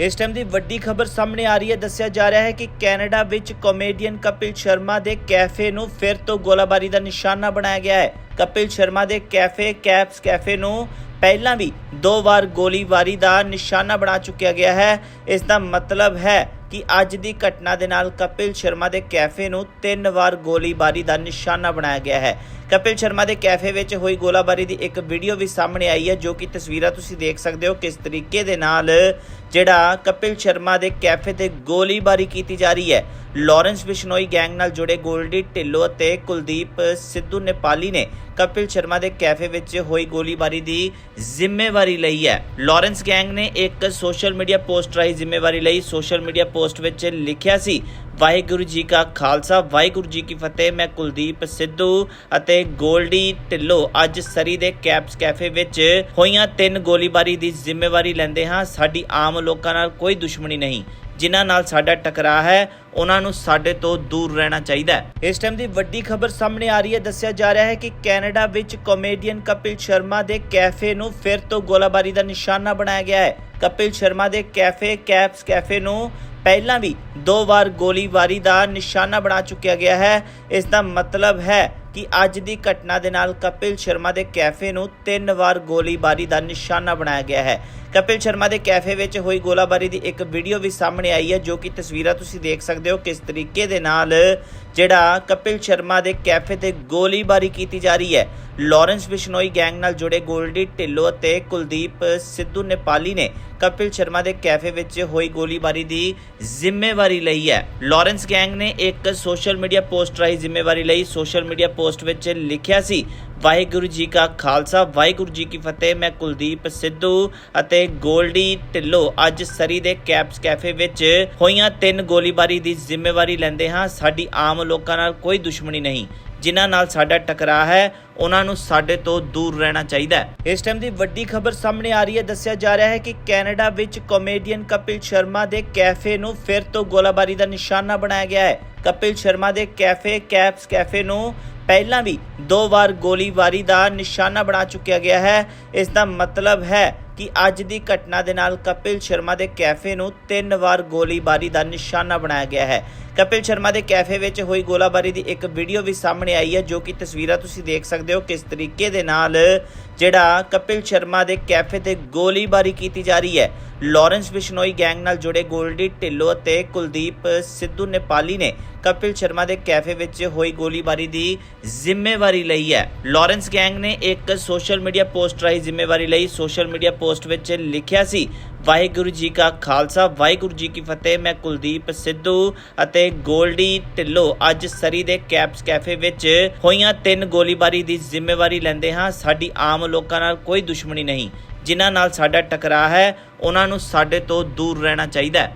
ਇਸ ਟਾਈਮ ਦੀ ਵੱਡੀ ਖਬਰ ਸਾਹਮਣੇ ਆ ਰਹੀ ਹੈ। ਦੱਸਿਆ ਜਾ ਰਿਹਾ ਹੈ ਕਿ ਕੈਨੇਡਾ ਵਿੱਚ ਕਾਮੇਡੀਅਨ ਕਪਿਲ ਸ਼ਰਮਾ ਦੇ ਕੈਫੇ ਨੂੰ ਫਿਰ ਤੋਂ ਗੋਲਾਬਾਰੀ ਦਾ ਨਿਸ਼ਾਨਾ ਬਣਾਇਆ ਗਿਆ ਹੈ। ਕਪਿਲ ਸ਼ਰਮਾ ਦੇ ਕੈਫੇ ਕੈਪਸ ਕੈਫੇ ਨੂੰ ਪਹਿਲਾਂ ਵੀ ਦੋ ਵਾਰ ਗੋਲੀਬਾਰੀ ਦਾ ਨਿਸ਼ਾਨਾ ਬਣਾ ਚੁੱਕਿਆ ਗਿਆ ਹੈ। ਇਸ ਦਾ ਮਤਲਬ ਹੈ ਕਿ ਅੱਜ ਦੀ ਘਟਨਾ ਦੇ ਨਾਲ ਕਪਿਲ ਸ਼ਰਮਾ ਦੇ ਕੈਫੇ ਨੂੰ ਤਿੰਨ ਵਾਰ ਗੋਲੀਬਾਰੀ ਦਾ ਨਿਸ਼ਾਨਾ ਬਣਾਇਆ ਗਿਆ ਹੈ। ਕਪਿਲ ਸ਼ਰਮਾ ਦੇ ਕੈਫੇ ਵਿੱਚ ਹੋਈ ਗੋਲਾਬਾਰੀ ਦੀ ਇੱਕ ਵੀਡੀਓ ਵੀ ਸਾਹਮਣੇ ਆਈ ਹੈ, ਜੋ ਕਿ ਤਸਵੀਰਾਂ ਤੁਸੀਂ ਦੇਖ ਸਕਦੇ ਹੋ ਕਿਸ ਤਰੀਕੇ ਦੇ ਨਾਲ ਜਿਹੜਾ ਕਪਿਲ ਸ਼ਰਮਾ ਦੇ ਕੈਫੇ ਤੇ ਗੋਲੀਬਾਰੀ ਕੀਤੀ ਜਾ ਰਹੀ ਹੈ। ਲਾਰੈਂਸ ਬਿਸ਼ਨੋਈ ਗੈਂਗ ਨਾਲ ਜੁੜੇ ਗੋਲਡੀ ਢਿੱਲੋਂ ਅਤੇ ਕੁਲਦੀਪ ਸਿੱਧੂ ਨੇਪਾਲੀ ਨੇ ਕਪਿਲ ਸ਼ਰਮਾ ਦੇ ਕੈਫੇ ਵਿੱਚ ਹੋਈ ਗੋਲੀਬਾਰੀ ਦੀ ਜ਼ਿੰਮੇਵਾਰੀ ਲਈ ਹੈ। ਲਾਰੈਂਸ ਗੈਂਗ ਨੇ ਇੱਕ ਸੋਸ਼ਲ ਮੀਡੀਆ ਪੋਸਟ ਰਾਹੀਂ ਜ਼ਿੰਮੇਵਾਰੀ ਲਈ ਸੋਸ਼ਲ ਮੀਡੀਆ ਪੋਸਟ ਵਿੱਚ ਲਿਖਿਆ ਸੀ ਵਾਹਿਗੁਰੂ ਜੀ ਕਾ ਖਾਲਸਾ, ਵਾਹਿਗੁਰੂ ਜੀ ਕੀ ਫਤਿਹ। ਮੈਂ ਕੁਲਦੀਪ ਸਿੱਧੂ ਅਤੇ ਗੋਲਡੀ ਢਿੱਲੋਂ ਅੱਜ ਸਰੀ ਦੇ ਕੈਪਸ ਕੈਫੇ ਵਿੱਚ ਹੋਈਆਂ ਤਿੰਨ ਗੋਲੀਬਾਰੀ ਦੀ ਜ਼ਿੰਮੇਵਾਰੀ ਲੈਂਦੇ ਹਾਂ। ਸਾਡੀ ਆਮ ਲੋਕਾਂ ਨਾਲ ਕੋਈ ਦੁਸ਼ਮਣੀ ਨਹੀਂ। ਜਿਨ੍ਹਾਂ ਨਾਲ ਸਾਡਾ ਟਕਰਾਅ ਹੈ, ਉਹਨਾਂ ਨੂੰ ਸਾਡੇ ਤੋਂ ਦੂਰ ਰਹਿਣਾ ਚਾਹੀਦਾ ਹੈ। ਇਸ ਟਾਈਮ ਦੀ ਵੱਡੀ ਖਬਰ ਸਾਹਮਣੇ ਆ ਰਹੀ ਹੈ। ਦੱਸਿਆ ਜਾ ਰਿਹਾ ਹੈ ਕਿ ਕੈਨੇਡਾ ਵਿੱਚ ਕਾਮੇਡੀਅਨ ਕਪਿਲ ਸ਼ਰਮਾ ਦੇ ਕੈਫੇ ਨੂੰ ਫਿਰ ਤੋਂ ਗੋਲਾਬਾਰੀ ਦਾ ਨਿਸ਼ਾਨਾ ਬਣਾਇਆ ਗਿਆ ਹੈ। ਕਪਿਲ ਸ਼ਰਮਾ ਦੇ ਕੈਫੇ, ਕੈਪਸ ਕੈਫੇ ਨੂੰ ਪਹਿਲਾਂ ਵੀ ਦੋ ਵਾਰ ਗੋਲੀਬਾਰੀ ਦਾ ਨਿਸ਼ਾਨਾ ਬਣਾ ਚੁੱਕਿਆ ਗਿਆ ਹੈ। ਇਸ ਦਾ ਮਤਲਬ ਹੈ ਕਿ ਅੱਜ ਦੀ ਘਟਨਾ ਦੇ ਨਾਲ ਕਪਿਲ ਸ਼ਰਮਾ ਦੇ ਕੈਫੇ ਨੂੰ ਤਿੰਨ ਵਾਰ ਗੋਲੀਬਾਰੀ ਦਾ ਨਿਸ਼ਾਨਾ ਬਣਾਇਆ ਗਿਆ ਹੈ। ਕਪਿਲ ਸ਼ਰਮਾ ਦੇ ਕੈਫੇ ਵਿੱਚ ਹੋਈ ਗੋਲਾਬਾਰੀ ਦੀ ਇੱਕ ਵੀਡੀਓ ਵੀ ਸਾਹਮਣੇ ਆਈ ਹੈ, ਜੋ ਕਿ ਤਸਵੀਰਾਂ ਤੁਸੀਂ ਦੇਖ ਸਕਦੇ ਹੋ ਕਿਸ ਤਰੀਕੇ ਦੇ ਨਾਲ ਜਿਹੜਾ ਕਪਿਲ ਸ਼ਰਮਾ ਦੇ ਕੈਫੇ ਤੇ ਗੋਲੀਬਾਰੀ ਕੀਤੀ ਜਾ ਰਹੀ ਹੈ। ਲਾਰੈਂਸ ਬਿਸ਼ਨੋਈ ਗੈਂਗ ਨਾਲ ਜੁੜੇ ਗੋਲਡੀ ਢਿੱਲੋਂ ਅਤੇ ਕੁਲਦੀਪ ਸਿੱਧੂ ਨੇਪਾਲੀ ਨੇ ਕਪਿਲ ਸ਼ਰਮਾ ਦੇ ਕੈਫੇ ਵਿੱਚ ਹੋਈ ਗੋਲੀਬਾਰੀ ਦੀ ਜ਼ਿੰਮੇਵਾਰੀ ਲਈ ਹੈ। ਲਾਰੈਂਸ ਗੈਂਗ ਨੇ ਇੱਕ ਸੋਸ਼ਲ ਮੀਡੀਆ ਪੋਸਟ ਰਾਹੀਂ ਜ਼ਿੰਮੇਵਾਰੀ ਲਈ ਸੋਸ਼ਲ ਮੀਡੀਆ ਪੋਸਟ ਵਿੱਚ ਲਿਖਿਆ ਸੀ, ਵਾਹਿਗੁਰੂ ਜੀ ਕਾ ਖਾਲਸਾ, ਵਾਹਿਗੁਰੂ ਜੀ ਕੀ ਫਤਿਹ, ਮੈਂ ਕੁਲਦੀਪ ਸਿੱਧੂ ਅਤੇ ਗੋਲਡੀ ਢਿੱਲੋਂ ਅੱਜ ਸਰੀ ਦੇ ਕੈਪਸ ਕੈਫੇ ਵਿੱਚ ਹੋਈਆਂ ਤਿੰਨ ਗੋਲੀਬਾਰੀ ਦੀ ਜ਼ਿੰਮੇਵਾਰੀ ਲੈਂਦੇ ਹਾਂ। ਸਾਡੀ ਆਮ ਲੋਕਾਂ ਨਾਲ ਕੋਈ ਦੁਸ਼ਮਣੀ ਨਹੀਂ। ਜਿਨ੍ਹਾਂ ਨਾਲ ਸਾਡਾ ਟਕਰਾਅ ਹੈ, ਉਹਨਾਂ ਨੂੰ ਸਾਡੇ ਤੋਂ ਦੂਰ ਰਹਿਣਾ ਚਾਹੀਦਾ ਹੈ। ਇਸ ਟਾਈਮ ਦੀ ਵੱਡੀ ਖਬਰ ਸਾਹਮਣੇ ਆ ਰਹੀ ਹੈ। ਦੱਸਿਆ ਜਾ ਰਿਹਾ ਹੈ ਕਿ ਕੈਨੇਡਾ ਵਿੱਚ ਕਾਮੇਡੀਅਨ ਕਪਿਲ ਸ਼ਰਮਾ ਦੇ ਕੈਫੇ ਨੂੰ ਫਿਰ ਤੋਂ ਗੋਲਾਬਾਰੀ ਦਾ ਨਿਸ਼ਾਨਾ ਬਣਾਇਆ ਗਿਆ ਹੈ। ਕਪਿਲ ਸ਼ਰਮਾ ਦੇ ਕੈਫੇ ਕੈਪਸ ਕੈਫੇ ਨੂੰ ਪਹਿਲਾਂ ਵੀ ਦੋ ਵਾਰ ਗੋਲੀਬਾਰੀ ਦਾ ਨਿਸ਼ਾਨਾ ਬਣਾ ਚੁੱਕਿਆ ਗਿਆ ਹੈ। ਇਸ ਦਾ ਮਤਲਬ ਹੈ ਕਿ ਅੱਜ ਦੀ ਘਟਨਾ ਦੇ ਨਾਲ ਕਪਿਲ ਸ਼ਰਮਾ ਦੇ ਕੈਫੇ ਨੂੰ ਤਿੰਨ ਵਾਰ ਗੋਲੀਬਾਰੀ ਦਾ ਨਿਸ਼ਾਨਾ ਬਣਾਇਆ ਗਿਆ ਹੈ। ਕਪਿਲ ਸ਼ਰਮਾ ਦੇ ਕੈਫੇ ਵਿੱਚ ਹੋਈ ਗੋਲਾਬਾਰੀ ਦੀ ਇੱਕ ਵੀਡੀਓ ਵੀ ਸਾਹਮਣੇ ਆਈ ਹੈ, ਜੋ ਕਿ ਤਸਵੀਰਾਂ ਤੁਸੀਂ ਦੇਖ ਸਕਦੇ ਹੋ ਕਿਸ ਤਰੀਕੇ ਦੇ ਨਾਲ ਜਿਹੜਾ ਕਪਿਲ ਸ਼ਰਮਾ ਦੇ ਕੈਫੇ ਤੇ ਗੋਲੀਬਾਰੀ ਕੀਤੀ ਜਾ ਰਹੀ ਹੈ। ਲਾਰੈਂਸ ਬਿਸ਼ਨੋਈ ਗੈਂਗ ਨਾਲ ਜੁੜੇ ਗੋਲਡੀ ਢਿੱਲੋਂ ਅਤੇ ਕੁਲਦੀਪ ਸਿੱਧੂ ਨੇਪਾਲੀ ਨੇ ਕਪਿਲ ਸ਼ਰਮਾ ਦੇ ਕੈਫੇ ਵਿੱਚ ਹੋਈ ਗੋਲੀਬਾਰੀ ਦੀ ਜ਼ਿੰਮੇਵਾਰੀ ਲਈ ਹੈ। ਲਾਰੈਂਸ ਗੈਂਗ ਨੇ ਇੱਕ ਸੋਸ਼ਲ ਮੀਡੀਆ ਪੋਸਟ ਰਾਹੀਂ ਜ਼ਿੰਮੇਵਾਰੀ ਲਈ ਸੋਸ਼ਲ ਮੀਡੀਆ ਪੋਸਟ ਵਿੱਚ ਲਿਖਿਆ ਸੀ ਵਾਹਿਗੁਰੂ ਜੀ ਕਾ ਖਾਲਸਾ, ਵਾਹਿਗੁਰੂ ਜੀ ਕੀ ਫਤਿਹ। ਮੈਂ ਕੁਲਦੀਪ ਸਿੱਧੂ ਅਤੇ ਗੋਲਡੀ ਢਿੱਲੋਂ ਅੱਜ ਸਰੀ ਦੇ ਕੈਪਸ ਕੈਫੇ ਵਿੱਚ ਹੋਈਆਂ ਤਿੰਨ ਗੋਲੀਬਾਰੀ ਦੀ ਜ਼ਿੰਮੇਵਾਰੀ ਲੈਂਦੇ ਹਾਂ। ਸਾਡੀ ਆਮ ਲੋਕਾਂ ਨਾਲ ਕੋਈ ਦੁਸ਼ਮਣੀ ਨਹੀਂ। ਜਿਨ੍ਹਾਂ ਨਾਲ ਸਾਡਾ ਟਕਰਾਅ ਹੈ, ਉਹਨਾਂ ਨੂੰ ਸਾਡੇ ਤੋਂ ਦੂਰ ਰਹਿਣਾ ਚਾਹੀਦਾ ਹੈ।